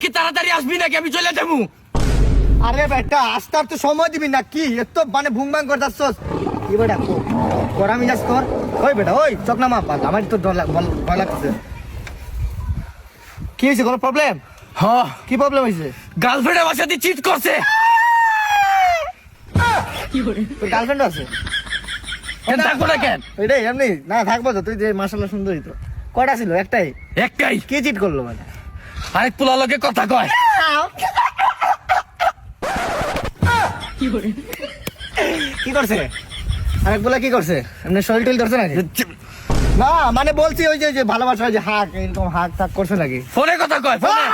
কি তাড়াতাড়ি আসবি নাকি? আমি চলে যাব। আরে বেটা আস্তে আর তো সময় দিবি না কি? এত মানে ভুং ভাং করে যাচ্ছস কি বেটা কো- করা মিজাজ কর। ওই বেটা ওই চোখ নামা পাল আমার তো ডর ভয় লাগছে কি হয়েছে কোনো প্রবলেম হ কি প্রবলেম হয়েছে? গার্লফ্রেন্ড আমার সাথে চিট করছে। তোর গার্লফ্রেন্ড আছে? থাকব না কেন? এটাই এমনি। না থাকব তো তুই যে মাসাল্লাহ সুন্দরই তো। কয়টা ছিল? একটাই? একটাই। কে চিট করল মানে? আরেক পোলা লোকে কথা কয়। কি করছে? আরেক কি করছে? এমনি শরীর টরিল ধরছে নাকি? না মানে বলছি ওই যে যে ভালোবাসা যে হাক এরকম হাক টাক করছে নাকি? ফোনে কথা কয় ফোনে।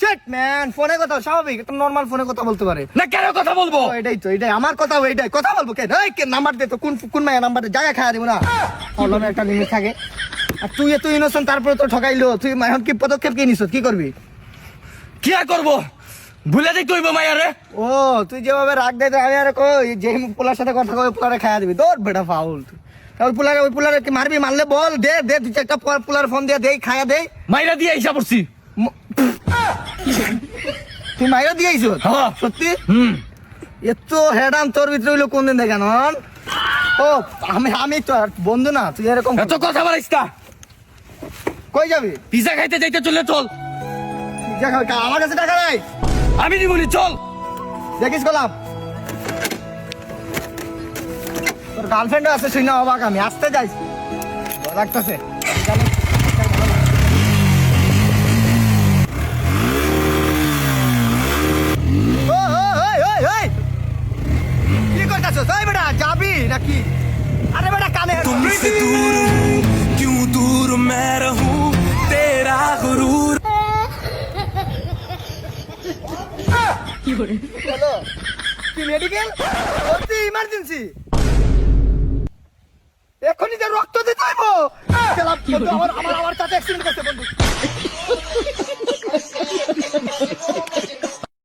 শিট ম্যান ফোনে কথা স্বাভাবিক একটা নর্মাল ফোনে কথা বলতে পারে। না কেন কথা বলব? এটাই তো এটাই আমার কথা এটাই। কথা বলব কে? এই নাম্বার দে তো কোন কোন মায়ের নাম্বার দে? জায়গা খাওয়া দিব না। প্রবলেম একটা লিমিট থাকে। আর তুই এত ইনোসেন্ট তারপরে তো ঠকাইলো। তুই এখন কি পদক্ষেপ কি নিছ কি করবি? কি আর করব? ভুলে যাই কইব মায়ারে ও তুই যেভাবে রাগ দেয় আমি আর কই যে পোলার সাথে কথা কই পোলারে খাওয়া দিবি। তোর বেটা ফাউল তুই ওই পোলারে ওই পোলারে কি মারবি? মারলে বল দে দে তুই একটা পোলার ফোন দিয়ে দেই খায়া দেই। মাইরা দিয়ে করছি ম- তুই মাইরা দিয়েছ হ্যাঁ। সত্যি? হুম। এত হেডাম তোর ভিতরে হইল কোন দিন নন? ও আমি আমি তো বন্ধু না তুই এরকম এত কথা বলিস না। কই যাবি? পিজা খাইতে যাইতে চলে চল। পিজা খাবে? আমার কাছে টাকা নাই? আমি নিবনি চল। দেখিস গোলাম। তোর গার্লফ্রেন্ডও আছে শুনে অবাক আমি। আসতে যাই লাগতেছে। কি করতেছ তাই বেটা যাবি নাকি? আরে বেটা কানে তুমি হ্যালো কি মেডিকেল ইমার্জেন্সি এখনই যে রক্ত দিতে হইব আমার আমার আমার কাছে অ্যাক্সিডেন্ট করতে বন্ধু।